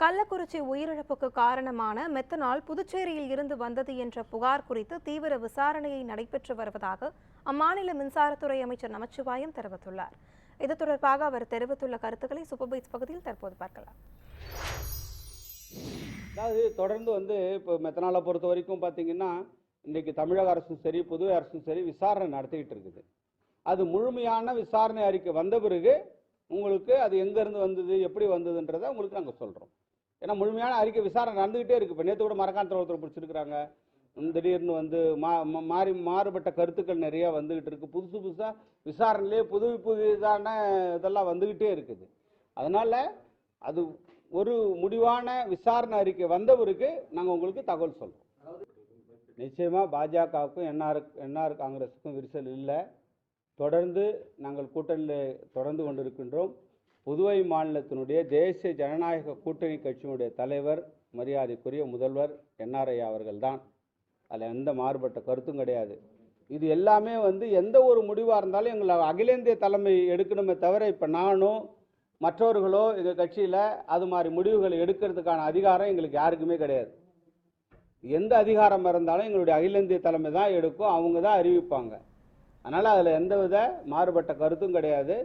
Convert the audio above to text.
கள்ளக்குறிச்சி உயிரிழப்புக்கு காரணமான மெத்தனால் புதுச்சேரியில் இருந்து வந்தது என்ற புகார் குறித்து தீவிர விசாரணையை நடைபெற்று வருவதாக அம்மாநில மின்சாரத்துறை அமைச்சர் நமச்சிவாயம் தெரிவித்துள்ளார். இது தொடர்பாக அவர் தெரிவித்துள்ள கருத்துக்களை சூப்பர்பைட்ஸ் பகுதியில் தற்போது பார்க்கலாம். அதாவது தொடர்ந்து வந்து இப்போ மெத்தனாலை பொறுத்த வரைக்கும் பார்த்தீங்கன்னா இன்றைக்கி தமிழக அரசும் சரி புதுவை அரசும் சரி விசாரணை நடத்திக்கிட்டு இருக்குது. அது முழுமையான விசாரணை அறிக்கை வந்த பிறகு உங்களுக்கு அது எங்கேருந்து வந்தது எப்படி வந்ததுன்றதை உங்களுக்கு நாங்கள் சொல்கிறோம் ஏன்னா முழுமையான அறிக்கை விசாரணை நடந்துகிட்டே இருக்குது இப்போ நேற்று கூட மரக்காணத்தில் ஒருத்தர் பிடிச்சிருக்கிறாங்க. திடீர்னு வந்து மா மா- மாறி மாறுபட்ட கருத்துக்கள் நிறையா வந்துக்கிட்டு இருக்குது புதுசு புதுசாக விசாரணையிலே புது புதிதான இதெல்லாம் வந்துக்கிட்டே இருக்குது. அதனால் அது ஒரு முடிவான விசாரணை அறிக்கை வந்தவருக்கு நாங்கள் உங்களுக்கு தகவல் சொல்கிறோம் நிச்சயமாக பாஜகவுக்கும் என்ஆர் என்ஆர் காங்கிரஸுக்கும் விரிசல் இல்லை. தொடர்ந்து நாங்கள் கூட்டணியில் தொடர்ந்து கொண்டிருக்கின்றோம். புதுவை மாநிலத்தினுடைய தேசிய ஜனநாயக கூட்டணி கட்சியினுடைய தலைவர் மரியாதைக்குரிய முதல்வர் என்ஆர்ஐ அவர்கள்தான். அதில் எந்த மாறுபட்ட கருத்தும் கிடையாது. இது எல்லாமே வந்து எந்த ஒரு முடிவாக இருந்தாலும் எங்களை அகிலேந்திய தலைமை எடுக்கணுமே தவிர இப்போ நானும் மற்றவர்களோ எங்கள் கட்சியில் அது மாதிரி முடிவுகளை எடுக்கிறதுக்கான அதிகாரம் எங்களுக்கு யாருக்குமே கிடையாது. எந்த அதிகாரம் இருந்தாலும் எங்களுடைய அகில இந்திய தலைமை தான் எடுக்கும். அவங்க தான் அறிவிப்பாங்க. அதனால் அதில் எந்த வித மாறுபட்ட கருத்தும் கிடையாது.